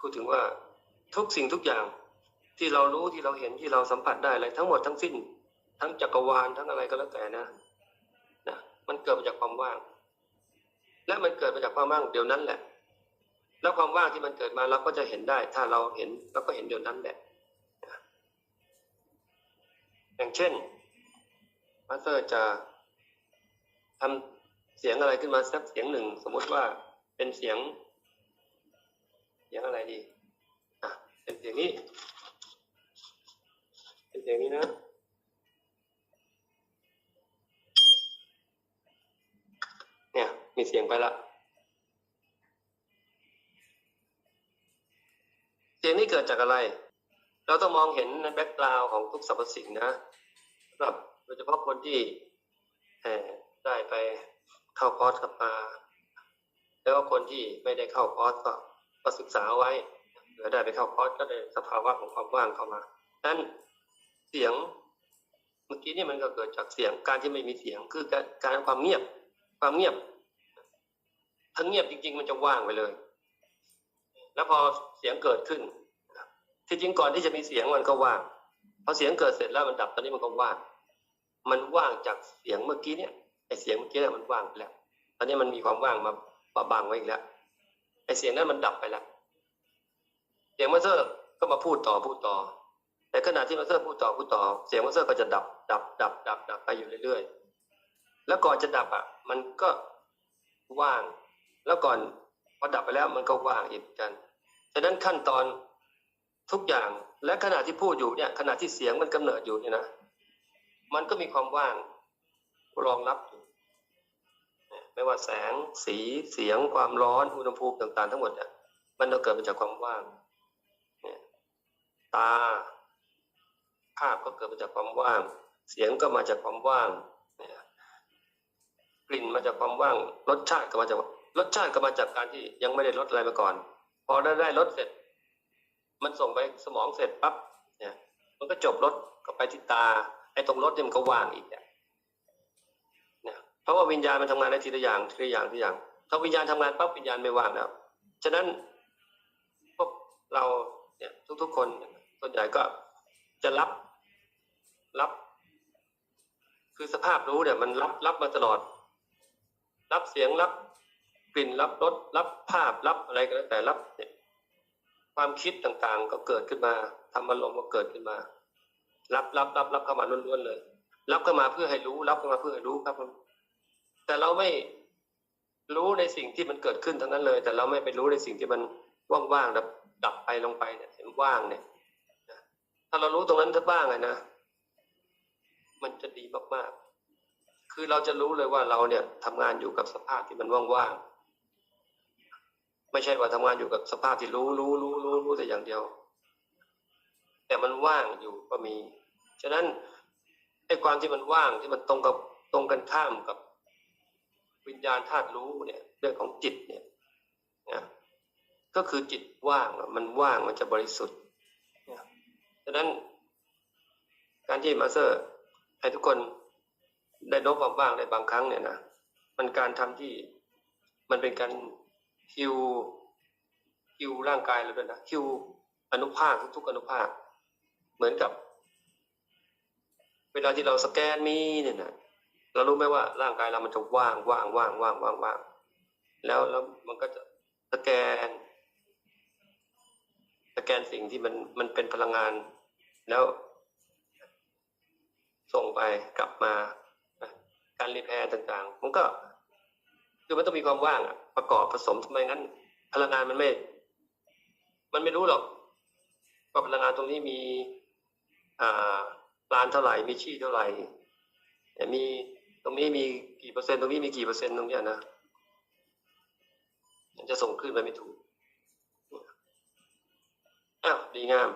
พูดถึงว่าทุกสิ่งทุกอย่างที่เรารู้ที่เราเห็นที่เราสัมผัสได้อะไรทั้งหมดทั้งสิ้น ทั้งจักรวาลทั้งอะไรก็แล้วแต่นะนะมันเกิดมาจากความว่าง และมันเกิดมาจากความว่างเดี๋ยวนั้นแหละ แล้วความว่างที่มันเกิดมาเราก็จะเห็นได้ ถ้าเราเห็นเราก็เห็นเดี๋ยวนั้นแหละอย่างเช่นมาสเตอร์จะทำเสียงอะไรขึ้นมาสักเสียงหนึ่ง สมมติว่าเป็นเสียง เสียงอะไรดีอะเป็นเสียงนี้เป็นเสียงนี้นะเนี่ยมีเสียงไปละเสียงนี้เกิดจากอะไร เราต้องมองเห็นในแบ็กกราวของทุกสรรพสิ่งนะสำหรับโดยเฉพาะคนที่เอ่ได้ไปเข้าคอร์สกับมา แล้วก็คนที่ไม่ได้เข้าคอร์สก็ ก็ศึกษาไว้หรือได้ไปเข้าคอร์สก็ได้สภาวะของความว่างเข้ามานั้นเสียงเมื่อกี้นี่มันก็เกิดจากเสียงการที่ไม่มีเสียงคือการความเงียบ ความเงียบถ้าเงียบจริง ๆ มันจะว่างไปเลย แล้วพอเสียงเกิดขึ้น ที่จริงก่อนที่จะมีเสียงมันก็ว่างพอเสียงเกิดเสร็จแล้วมันดับตอนนี้มันก็ว่าง มันว่างจากเสียงเมื่อกี้เนี่ยไอเสียงเมื่อกี้เนี่ยมันว่างไปแล้ว ตอนนี้มันมีความว่างมามาบังไว้อีกแล้ว ไอเสียงนั้นมันดับไปแล้วเสียงมาสเตอร์ก็มาพูดต่อพูดต่อ แต่ขณะที่มาสเตอร์พูดต่อพูดต่อ เสียงมาสเตอร์ก็จะดับ ดับ ดับ ดับ ดับไปอยู่เรื่อยๆ แล้วก่อนจะดับอะ มันก็ว่าง แล้วก่อนพอดับไปแล้วมันก็ว่างอีกเหมือนกันฉะนั้นขั้นตอนทุกอย่างและขณะที่พูดอยู่เนี่ย ขณะที่เสียงมันกำเนิดอยู่เนี่ยนะมันก็มีความว่างรองรับอยู่ ไม่ว่าแสงสีเสียงความร้อนอุณหภูมิต่างๆ ทั้งหมดเนี่ยมันเกิดมาจากความว่างเนี่ยตา ภาพก็เกิดมาจากความว่าง เสียงก็มาจากความว่างเนี่ยกลิ่นมาจากความว่าง รสชาติก็มาจากรสชาติก็มาจากการที่ยังไม่ได้รสอะไรมาก่อน พอได้ได้รสเสร็จ มันส่งไปสมองเสร็จปั๊บเนี่ยมันก็จบรสก็ไปที่ตาไอ้ตรงรสเนี่ยมันก็ว่างอีกเนี่ย ราะว่าวิญญาณมันทำงานได้ทีละอย่างทีละอย่างทีละอย่าง ถ้าวิญญาณทำงานปั๊บวิญญาณไม่ว่างแล้ว ฉะนั้นพวกเราเนี่ยทุก ๆ คนส่วนใหญ่ก็จะรับรับ คือสภาพรู้เนี่ย มันรับรับมาตลอด รับเสียงรับกลิ่นรับรสรับภาพรับอะไรก็แล้วแต่รับเนี่ยความคิดต่างๆ ก็เกิดขึ้นมาทำอารมณ์ก็เกิดขึ้นมา รับรับรับรับเข้ามาล้วนๆเลย รับเข้ามาเพื่อให้รู้ รับเข้ามาเพื่อให้รู้ครับ แต่เราไม่รู้ในสิ่งที่มันเกิดขึ้นทั้งนั้นเลย แต่เราไม่ไปรู้ในสิ่งที่มันว่างๆดับดับไปลงไปเนี่ยเห็นว่างเนี่ยถ้าเรารู้ตรงนั้นถ้าบ้างเลยนะมันจะดีมากๆ คือเราจะรู้เลยว่าเราเนี่ยทำงานอยู่กับสภาพที่มันว่างๆไม่ใช่ว่าทำงานอยู่กับสภาพที่รู้รู้รู้รู้รู้แต่อย่างเดียว แต่มันว่างอยู่ก็มี ฉะนั้นไอ้ความที่มันว่างที่มันตรงกับตรงกันข้ามกับ ญาณธาตุรู้เนี่ยเรื่องของจิตเนี่ยนะก็คือจิตว่างมันว่างมันจะบริสุทธิ์นะฉะนั้นการที่มาสเตอร์ให้ทุกคนได้ลบความว่างในบางครั้งเนี่ยนะมันการทำที่มันเป็นการฮิวฮิวร่างกายเราด้วยนะฮิวอนุภาคทุกอนุภาค เหมือนกับ เวลาที่เราสแกนมีเนี่ยนะ เรารู้ไหมว่าร่างกายเรามันจะว่างว่างว่างว่างว่างว่างแล้วแล้วมันก็จะสแกน สแกนสิ่งที่มันมันเป็นพลังงาน แล้ว ส่งไปกลับมาการรีแพร์ต่างๆ มันก็คือมันต้องมีความว่างประกอบผสมทำไมงั้น พลังงานมันไม่ มันไม่รู้หรอกว่าพลังงานตรงนี้มี อ่าลานเท่าไหร่มีชี่เท่าไหร่มี รงนี้มีกี่เปอร์เซ็นต์ตรงนี้มีกี่เปอร์เซ็นต์ตรงเนี้ยนะมันจะส่งขึ้นไปไม่ถูกอ้าวดีงาม